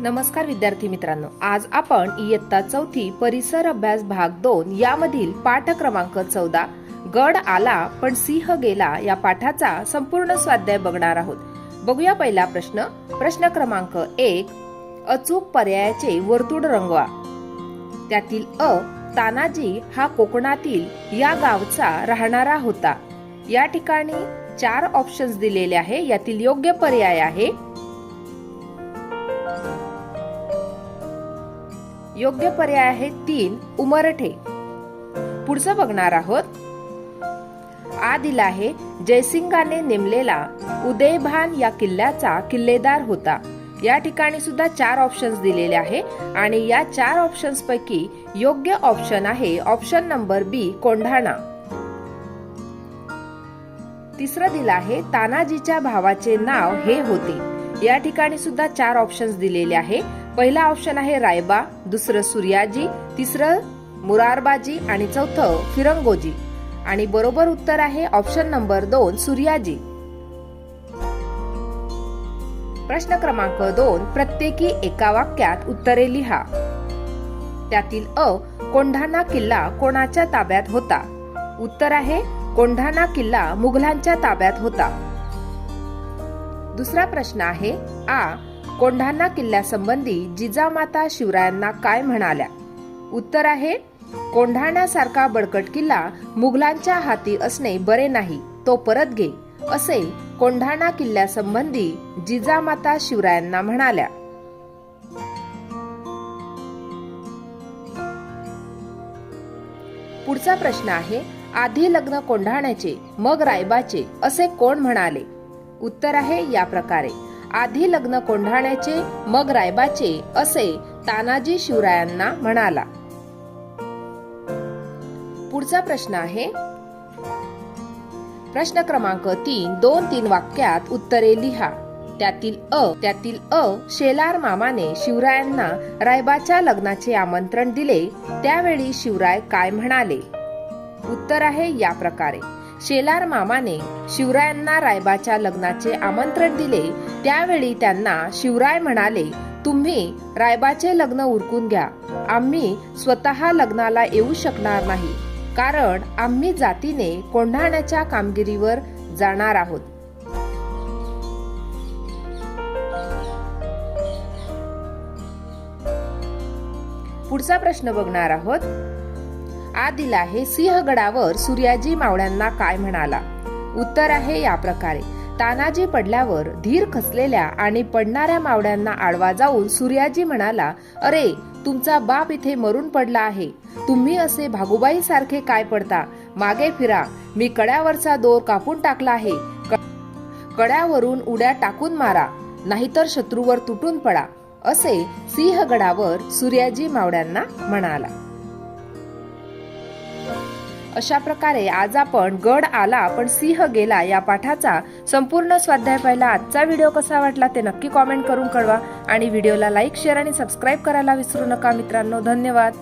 नमस्कार विद्यार्थी मित्रांनो आज आपण इयत्ता चौथी परिसर अभ्यास भाग दोन यामधील पाठ क्रमांक चौदा गड आला पण सिंह गेला या पाठाचा संपूर्ण स्वाध्याय बघणार आहोत. बघूया पहिला प्रश्न. प्रश्न क्रमांक एक अचूक पर्यायाचे वर्तुळ रंगवा. त्यातील अ तानाजी हा कोकणातील या गावचा राहणारा होता. या ठिकाणी चार ऑप्शन्स दिलेले आहे यातील योग्य पर्याय आहे. योग्य पर्याय आहे तीन उमरठे. पुढचं बघणार आहोत. आ दिला आहे जयसिंगाने नेमलेला उदयभान या किल्ल्याचा किल्लेदार होता. या ठिकाणी सुद्धा चार ऑप्शन्स दिलेले आहे आणि या चार ऑप्शन्स पैकी योग्य ऑप्शन आहे ऑप्शन नंबर बी कोंढाणा. तिसरं दिलं आहे तानाजीच्या भावाचे नाव हे होते. या ठिकाणी सुद्धा चार ऑप्शन्स दिलेले आहे. पहिला ऑप्शन आहे रायबा दुसरं सूर्याजी तिसरं मुरारबाजी आणि चौथं फिरंगोजी. आणि बरोबर उत्तर आहे ऑप्शन नंबर दोन सूर्याजी. प्रश्न क्रमांक दोन प्रत्येकी एका वाक्यात उत्तरे लिहा. त्यातील अ कोंढाणा किल्ला कोणाच्या ताब्यात होता? उत्तर आहे कोंढाणा किल्ला मुघलांच्या ताब्यात होता. दुसरा प्रश्न आहे आ कोंढाणा किल्ल्यासंबंधी जिजामाता शिवरायांना काय म्हणाल्या? उत्तर आहे कोंढाण्यासारखा बळकट किल्ला मुघलांच्या हाती असणे बरे नाही तो परत घे असे कोंढाणा किल्ल्यासंबंधी जिजामाता शिवरायांना म्हणाल्या. पुढचा प्रश्न आहे आधी लग्न कोंढाण्याचे मग रायबाचे असे कोण म्हणाले? उत्तर आहे या प्रकारे. आधी लग्न कोंढाण्याचे मग रायबाचे असे तानाजी शिवरायांना म्हणाला. पुढचा प्रश्न आहे. प्रश्न क्रमांक तीन दोन तीन वाक्यात उत्तरे लिहा. त्यातील अ त्यातील अ शेलार मामाने शिवरायांना रायबाच्या लग्नाचे आमंत्रण दिले. त्यावेळी शिवराय काय म्हणाले? उत्तर आहे या प्रकारे. शेलार मामाने शिवरायांना रायबाच्या लग्नाचे आमंत्रण दिले. त्यावेळी त्यांना शिवराय म्हणाले तुम्ही रायबाचे लग्न उरकून घ्या. आम्ही स्वतः लग्नाला येऊ शकणार नाही. कारण आम्ही जातीने कोंढाण्याच्या कामगिरीवर जाणार आहोत. पुढचा प्रश्न बघणार आहोत. आदिला आहे सिंहगडावर सूर्याजी मावळ्यांना काय म्हणाला? उत्तर आहे या प्रकारे. तानाजी पडल्यावर धीर खसलेल्या आणि पडणाऱ्या मावळ्यांना आडवा जाऊन सूर्याजी म्हणाला अरे तुमचा बाप इथे मरून पडला आहे. तुम्ही असे भागुबाई सारखे काय पडता? मागे फिरा. मी कड्यावरचा दोर कापून टाकला आहे. कड्यावरून उड्या टाकून मारा. नाहीतर शत्रूवर तुटून पडा. असे सिंहगडावर सूर्याजी मावळ्यांना म्हणाला. अशा प्रकारे आज आपण गड आला पण सिंह गेला या पाठाचा संपूर्ण स्वाध्याय पाहिला. आजचा व्हिडिओ कसा वाटला ते नक्की कॉमेंट करून कळवा. आणि व्हिडिओला लाईक शेअर आणि सबस्क्राईब करायला विसरू नका मित्रांनो. धन्यवाद.